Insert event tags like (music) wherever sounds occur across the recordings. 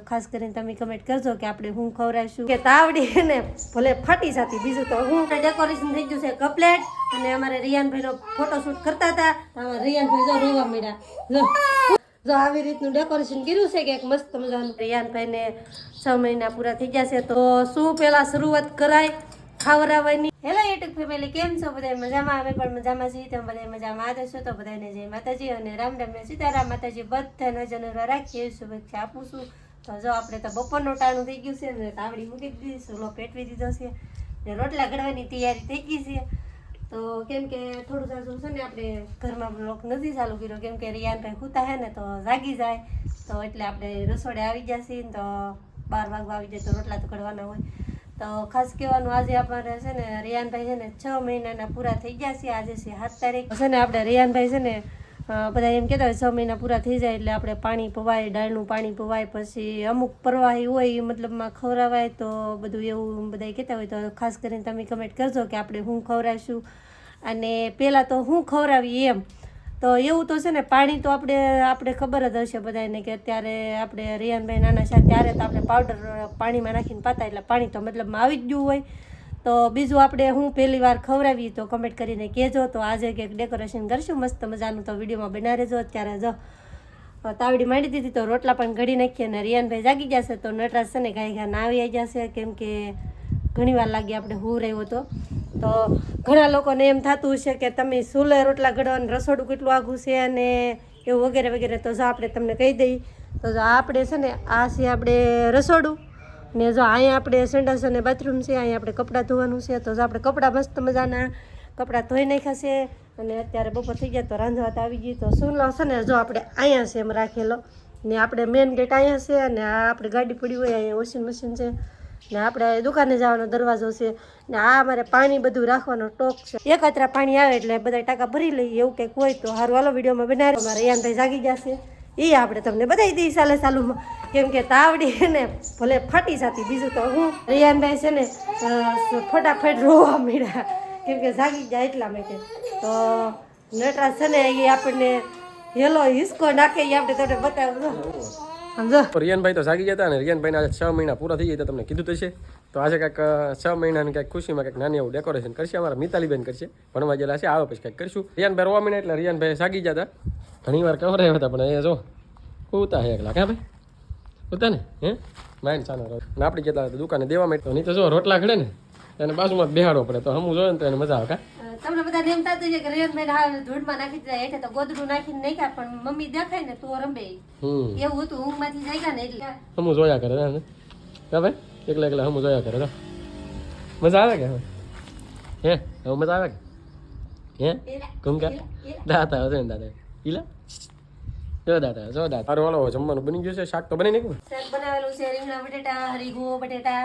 ખાસ કરીને તમે કમેન્ટ કરજો કે આપણે હું ખવડાવીશું. કે તાવડી ને ભલે ફાટી જતી, બીજું તો હું ડેકોરેશન થઈ ગયું છે કપલેટ અને અમારે રિયાનભાઈનો ફોટોશૂટ કરતા હતા આમાં રિયાનભાઈ જો રોવા મળ્યા જો આવી રીતનું ડેકોરેશન કર્યું છે કે એક મસ્ત મજાનું. રિયાનભાઈને છ મહિના પૂરા થઈ ગયા છે, તો શું પહેલાં શરૂઆત કરાય? ખાવરાવાની. હેલો યુટ્યુબ ફેમિલી કેમ છો? બધા મજામાં? અમે પણ મજામાં છીએ. તમે બધા મજામાં જ છો? તો બધાને જય માતાજી અને રામ રામ. સીતારામ માતાજી. બધાને જનરો રાખીએ. શુભેચ્છા આપું છું. તો જો આપણે તો બપોરનું ટાણું થઈ ગયું છે ને તાવડી મૂકી દીધી છે પેટવી દીધો છે ને રોટલા ઘડવાની તૈયારી થઈ ગઈ છે. તો કેમ કે થોડું સારું છે ને આપણે ઘરમાં લોક નથી ચાલુ કર્યો, કેમ કે રિયાનભાઈ ખૂતા હે ને તો જાગી જાય. તો એટલે આપણે રસોડે આવી જશે ને તો બાર વાગવા આવી જાય તો રોટલા તો ઘડવાના હોય. તો ખાસ કહેવાનું આજે આપણે છે ને રિયાનભાઈ છે ને છ મહિનાના પૂરા થઈ ગયા છે આજે છે સાત તારીખ. છે ને આપણે રિયાનભાઈ છે ને બધા એમ કહેતા હોય છ મહિના પૂરા થઈ જાય એટલે આપણે પાણી પવાય, ડાળનું પાણી પવાય, પછી અમુક પ્રવાહી હોય મતલબમાં ખવડાવાય તો બધું એવું બધા કહેતા હોય. તો ખાસ કરીને તમે કમેન્ટ કરજો કે આપણે હું ખવડાવીશું. અને પહેલાં તો હું ખવડાવી એમ. તો એવું તો છે ને, પાણી તો આપણે આપણે ખબર જ હશે બધાને કે અત્યારે આપણે રિયાનભાઈ નાના છે, ત્યારે તો આપણે પાવડર પાણીમાં નાખીને પાતા, એટલે પાણી તો મતલબમાં આવી જ ગયું હોય. તો બીજું આપણે હું પહેલી વાર ખવડાવી તો કમેન્ટ કરીને કહેજો. તો આજે કંઈક ડેકોરેશન કરશું. મસ્ત મજાનું તો વિડીયોમાં બના રહેજો. અત્યારે જો તાવડી માંડી દીધી તો રોટલા પણ ઘડી નાખીએ અને રિયાનભાઈ જાગી ગયા છે તો નટરાજ છે ને ઘાઈ ઘા ના આવી જશે કેમ કે ઘણી વાર લાગી આપણે હું રહ્યો હતો તો ઘણા લોકોને એમ થતું હશે કે તમે સુલે રોટલા ઘડો અને રસોડું કેટલું આઘું છે અને એવું વગેરે વગેરે. તો જો આપણે તમને કહી દઈએ તો જો આપણે છે ને, આ છે આપણે રસોડું. ને જો અહીંયા આપણે સંડાસ અને બાથરૂમ છે, અહીંયા આપણે કપડાં ધોવાનું છે, તો આપણે કપડાં મસ્ત મજાના કપડાં ધોઈ નાખ્યા છે. અને અત્યારે બપોર થઈ ગયા તો રાંધવા તો આવી ગઈ. તો સુનલો છે ને જો આપણે અહીંયા છે એમ રાખેલો. ને આપણે મેઇન ગેટ અહીંયા છે અને આ આપણે ગાડી પડી હોય અહીંયા વોશિંગ મશીન છે. ને આપણે દુકાને જવાનો દરવાજો છે. ને આ અમારે પાણી બધું રાખવાનો ટોક છે. એકત્ર પાણી આવે એટલે બધા ટાંકા ભરી લઈએ એવું કંઈક હોય તો સારું હાલો, વિડીયોમાં બનાવે અમારે યાનભાઈ જાગી જશે એ આપણે તમને બતાવી દઈએ ચાલે સાલુમાં કેમ કે તાવડી ને ભલે ફાટી જતી બીજું તો હું રિયાનભાઈ છે ને ફટાફટ રોવા મળ્યા કેમ કે જાગી જાય એટલા માટે. તો નટરાજ છે ને એ આપણને હેલો હિસકો નાખે એ આપણે તમને બતાવું સમજો રિયાનભાઈ તો જાગી જતા ને રિયાનભાઈને આજે છ મહિના પૂરા થઈ જાય તો તમને કીધું તો છે. તો આજે કંઈક છ મહિનાની કંઈક ખુશીમાં કંઈક નાની એવું ડેકોરેશન કરશે અમારા મિતાલીબેન કરશે. ભણવા ગયેલા છે આવે પછી કંઈક કરશું. રિયાનભાઈ રોવા મહિના એટલે રિયાનભાઈ જાગી હતા. ઘણી વાર કવરાયા હતા પણ એ જો ઉતા હે એકલા. ક્યાં ભાઈ? ઉતા ને? હે? માઇન્ડ ચાનો રહો. ને આપણે કહેતા હતા દુકાને દેવા માટે નહીં તો જો રોટલા ખડે ને એને બાજુમાં બેહાડવો પડે. તો હમું જોઈએ ને તો એને મજા આવે કા? તમને બધા એમ થતું છે કે રેનભાઈ હા ધૂળમાં નાખી દીધા હેઠે તો ગોદડું નાખીને નાખ્યા પણ મમ્મી દેખાય ને તો રમે એવું હતું ઊંઘમાંથી જાગ્યા ને એટલે. હમું જોયા કરે ને? કા ભાઈ? એકલા એકલા હમું જોયા કરે તો મજા આવે કે? હવે હે? હવે મજા આવે કે? હે? કુંકા દાતા હશે ને દાદા. ઈલા? જો દાદા જો દાદા. તારું વાળો જમવાનું બની ગયું છે? શાક તો બની નાખ્યું? શાક બનાવેલું છે રીંગણા બટેટા હરીગો બટેટા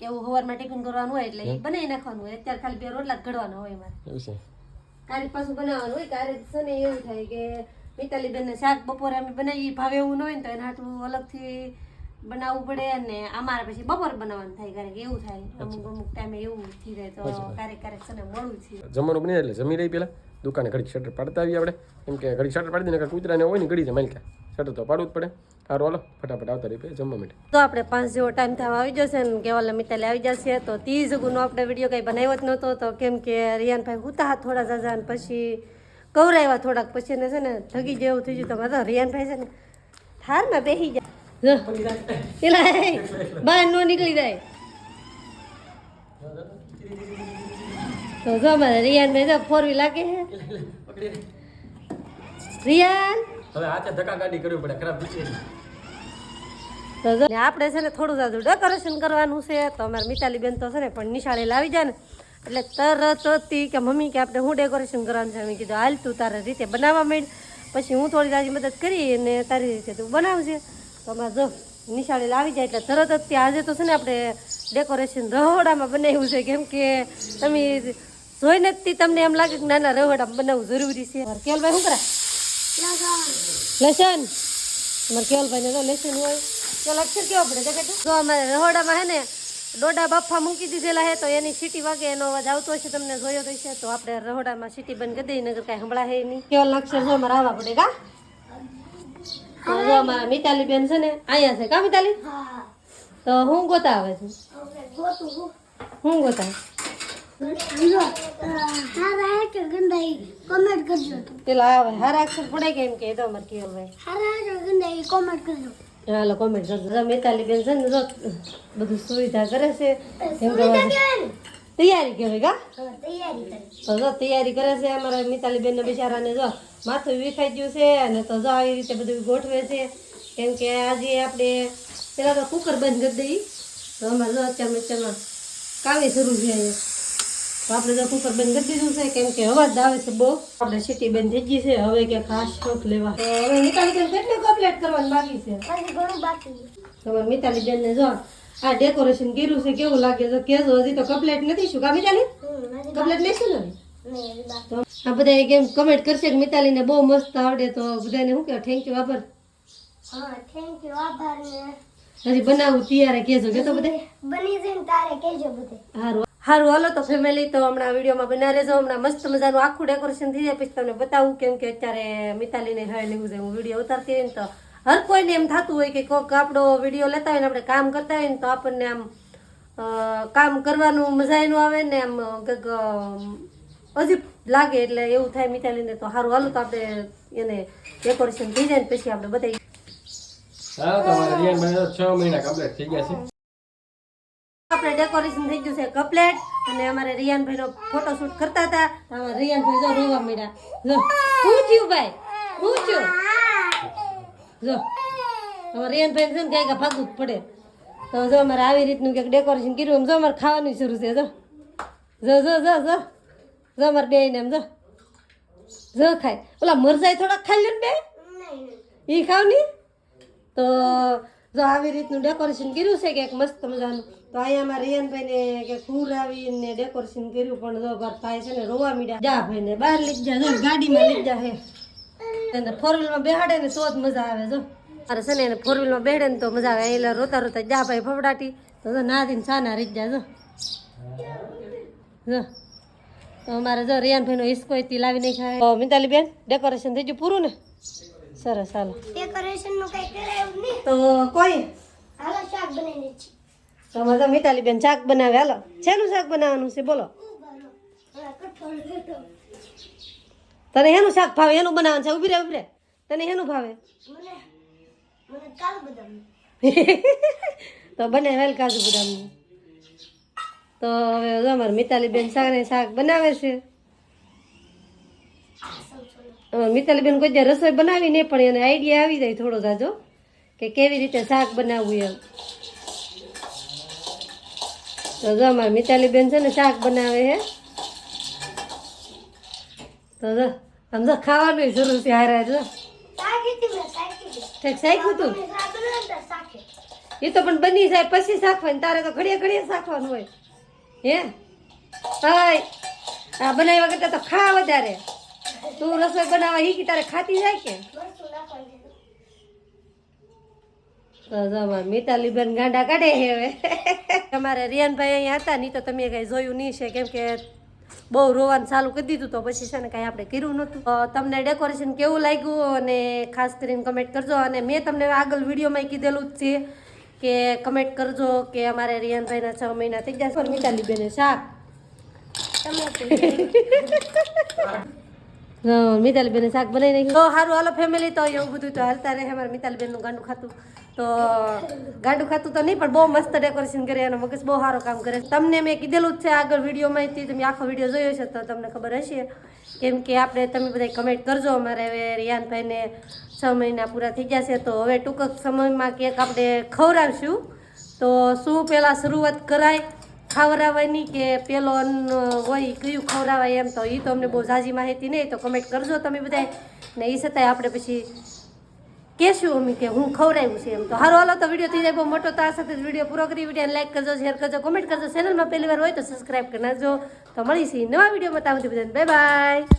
એવું સવારમાં ટિફિન કરવાનું હોય એટલે એ બનાવી નાખવાનું હોય. અત્યારે ખાલી બે રોટલા જ ઘડવાના હોય મારે એવું છે. કાલે પાછું બનાવવાનું હોય. ક્યારેક છે ને એવું થાય કે મિતાલી બેન શાક બપોરે અમે બનાવી ભાવે એવું ન હોય ને તો એના હાટું અલગથી બનાવવું પડે અને અમારે પછી બપોર બનાવવાનું થાય ક્યારેક એવું થાય. અમુક અમુક ટાઈમે એવું થઈ જાય તો ક્યારેક ક્યારેક છે ને મોડું છે જમવાનું બની એટલે જમી રહી પેલા દુકાને ઘડી શટર પાડતા આવીએ આપણે. કેમ કે ઘડી શટર પાડી દઈને કૂતરાને હોય ને ઘડી જાય માલિકા. શટર તો પાડવું જ પડે. સારું હાલો ફટાફટ આવતા રહી જમવા માટે. તો આપણે પાંચ જેવો ટાઈમ થવા આવી જશે ને કેવલ મિતાલે આવી જશે તો ત્રીસ ગુનો આપણે વીડિયો કંઈ બનાવ્યો જ નહોતો. તો કેમ કે રિયાનભાઈ હુતા થોડા જાજા ને પછી કવરાવ્યા થોડાક પછી ને છે ને થગી જેવું થઈ ગયું. તો મારે રિયાનભાઈ છે ને થારમાં બેસી જાય બહાર નો નીકળી જાય. તો જો મારે રિયાનભાઈ તો ફોર વ્હીલ લાગે છે રિયાન? હવે હાથે ધક્કા ગાડી કરવી પડે ખરાબ દીકરી તો જો. આપણે છે ને થોડું જાજુ ડેકોરેશન કરવાનું છે તો અમારે મિતાલી બેન તો છે ને પણ નિશાળે લાવી જાય ને. એટલે તરત હતી કે મમ્મી કે આપણે હું ડેકોરેશન કરવાનું છે? મેં કીધું હાલ તું તારે રીતે બનાવવા માંડ. પછી હું થોડી તારી મદદ કરી અને તારી રીતે તું બનાવજે. તો અમારે જો નિશાળે લાવી જાય એટલે તરત જ ત્યાં આજે તો છે ને આપણે ડેકોરેશન રહોડામાં બનાવ્યું છે. કેમ કે તમે જોઈ નથી તમને એમ લાગે કે નાના રહોડામાં બનાવવું જરૂરી છે. કેલભાઈ શું કરે? લેસન અમારે કેવલભાઈ ને તો લેસન હોય. ચાલ અક્ષર કેવો પડે જો અમારે રહોડામાં હે ને ડોડા બાફા મૂકી દીધેલા હે તો એની સીટી વાગે એનો અવાજ આવતો હશે, તમને જોયો તો હશે. તો આપણે રહોડામાં સીટી બંધ કરી દઈએ નગર કાંઈ હમણાં હે નહીં. કેવલ અક્ષર જો અમારે આવવા પડે, કા? તો જો અમારા મિતાલી બેન છે ને અહીંયા છે કા મિતાલી? તો હું ગોતા આવે છે? હું ગોતા પેલા આવે હારા અક્ષર પડે કેમ કે તો અમારે કેવું હારા હે કે ગંદાઈ કોમેન્ટ કરજો હાલો કોમેન્ટ કરજો. મિતાલી બેન છે ને બધું સુવિધા કરે છે. એમ તૈયારી કહેવાય કા? તૈયારી તો જો તૈયારી કરે છે અમારા મિતાલી બેન બિચારાને જો માથું વિખાઈ ગયું છે અને તો જો આવી રીતે બધું ગોઠવે છે. કેમ કે આજે આપણે પેલા તો કુકર બંધ કરી દઈ તો અમારે જો અત્યારે અત્યારમાં કાવી શરૂ છે તો આપણે જો કુકર બંધ કરી દીધું છે. કેમ કે અવાજ આવે છે બહુ. આપણે સીટી બંધ થઈ ગઈ છે. હવે કે ખાસ શોખ લેવા. તો હવે બેન કેટલી કમ્પ્લીટ કરવાનું બાકી છે? ઘણું બાકી. તમારે મિતાલી બેન ને જો આ ડેકોરેશન કર્યું છે. કેવું લાગે છે? કેજો હજી તો કપલેટ નથી. શું કા મિતાલી? હમ લેશું ને? તો આ બધા કેમ કમેન્ટ કરશે કે મિતાલીને બહુ મસ્ત આવડે તો બધાને શું કહેવાય? થેન્ક યુ આભાર. હા થેન્ક યુ આભાર હજી બનાવું ત્યારે કહેજો કે તો બધા બની જઈને તારે કહેજો બધે. સારું સારું હાલો તો ફેમિલી તો હમણાં વિડીયોમાં બના રહેજો હમણાં મસ્ત મજાનું આખું ડેકોરેશન થઈ જાય પછી તમને બતાવું કેમ કે અત્યારે મિતાલીને હવે લેવું છે હું વીડિયો ઉતારતી હોય ને તો હર કોઈને એમ થતું હોય કે કોઈક આપણો વીડિયો લેતા હોય ને આપણે કામ કરતા હોય ને તો આપણને આમ કામ કરવાનું મજા એનું આવે ને આમ કંઈક અજીબ લાગે એટલે એવું થાય મિતાલીને તો સારું હાલું તો આપણે એને ડેકોરેશન થઈ જાય ને પછી આપણે બતાવી હા આપણે ડેકોરેશન થઈ ગયું છે કપલેટ અને અમારે રિયાનભાઈ નો ફોટો શૂટ કરતા હતા. અમારે રિયાનભાઈ જો રોવા મળ્યા જો શું થયું ભાઈ? શું થયું? જો અમારે રિયાનભાઈ છે ને ક્યાંક ભાગવું જ પડે. તો જો અમારે આવી રીતનું કંઈક ડેકોરેશન કર્યું એમ જો અમારે ખાવાનું શરૂ છે જો. જો જો જો જો. જો બે ને એમ જો. જો ખાય. ઓલા મરજાઈ થોડાક ખાઈ લે ને બે. એ ખાવની? તો જો આવી રીતનું ડેકોરેશન કર્યું છે કે એક મસ્ત મજાનું. તો અહીંયા અમારા રિયાનભાઈને કે ફૂલ આવીને ડેકોરેશન કર્યું પણ જો ઘર થાય છે ને રોવા મીડ્યા. જા ભાઈ ને બહાર લઈ જા જો ગાડીમાં લઈ જા હે. એને ફોર વ્હીલમાં બેહાડે ને તો જ મજા આવે જો. અરે છે ને એને ફોર વ્હીલમાં બેહાડે ને તો મજા આવે. એટલે રોતા રોતા જા ભાઈ ફફડાટી. તો જો નાદીને સાના રીત જા જો. જો. અમારે જો રિયાનભાઈનો હિસ્કો એથી લાવી નહીં ખાય તો મિતાલી બેન ડેકોરેશન થઈ ગયું પૂરું ને? સરસ હાલો. ડેકોરેશનનું કઈ કરાયું નહીં. તો કોઈ? હાલો શાક બનાવીને છે. તો મજા મિતાલી બેન શાક બનાવે હાલો. શેનું શાક બનાવવાનું છે બોલો. તને એનું શાક ભાવે? એનું બનાવવાનું છે? ઊભી રે ઊભી રે. તને એનું ભાવે? (laughs) તો બને વેલ કાજુ બદામનું તો હવે અમારે મિતાલી બેન શાક ને શાક બનાવે છે. અમારે મિતાલી બેન કોઈ દી રસોઈ બનાવી નહીં પણ એને આઈડિયા આવી જાય થોડો જાજો કે કેવી રીતે શાક બનાવવું એમ. તો જો અમારે મિતાલીબેન છે ને શાક બનાવે છે. તો જો આમ જો ખાવાનું જરૂર છે હારા જો હતી શાખ્યું તું. એ તો પણ બની જાય પછી શાખવાનું તારે તો ઘડીએ ઘડીએ શાખવાનું હોય. હે? હા બનાવ્યા કરતા તો ખા વધારે. તું રસોઈ બનાવવા હીકી તારે ખાતી જાય કે? મિતાલી બેન ગાંડા કાઢે હે હવે. (laughs) તમારે રિયાનભાઈ અહીંયા હતા નહીં તો તમે કાંઈ જોયું નહીં છે, કેમ કે બહુ રોવાનું ચાલુ કરી દીધું તો પછી છે ને કાંઈ આપણે કર્યું નહોતું. તમને ડેકોરેશન કેવું લાગ્યું અને ખાસ કરીને કમેન્ટ કરજો. અને મેં તમને આગળ વિડીયોમાં કીધેલું જ છે કે કમેન્ટ કરજો કે અમારે રિયાનભાઈના છ મહિના થઈ ગયા મિતાલી બેને શાક. હા, મિતાલી બેને શાક બનાવી નાખ્યું તો સારું હાલો ફેમિલી તો એવું બધું તો હાલતા રહે. અમારે મિતાલી બેનનું ગાંડું ખાતું. તો ગાંડું ખાતું તો નહીં પણ બહુ મસ્ત ડેકોરેશન કરે અને મગજ બહુ સારું કામ કરે. તમને મેં કીધેલું જ છે આગળ વિડીયોમાં તમે આખો વીડિયો જોયો છે તો તમને ખબર હશે. કેમ કે આપણે તમે બધા કમેન્ટ કરજો અમારે હવે રિયાનભાઈને છ મહિના પૂરા થઈ ગયા છે તો હવે ટૂંક સમયમાં કેક આપણે ખવડાવશું. તો શું પહેલાં શરૂઆત કરાય? ખવડાવવાની કે પેલો હોય, કયું ખવડાવાય એમ તો એ તો અમને બહુ ઝાઝી માહિતી નહીં, તો કમેન્ટ કરજો તમે બધા ને એ છતાંય આપણે પછી કહેશું અમે કે હું ખવડાવ્યું છે એમ તો. હારો હાલો, તો વીડિયો થઈ જાય બહુ મોટો, તો આ સાથે જ વીડિયો પૂરો કરી વીડિયો લાઈક કરજો શેર કરજો કોમેન્ટ કરજો. ચેનલમાં પહેલી વાર હોય તો સબસ્ક્રાઈબ કરી નાખજો. તો મળીશું નવા વિડીયોમાં, ત્યાં સુધી બધાને બાય બાય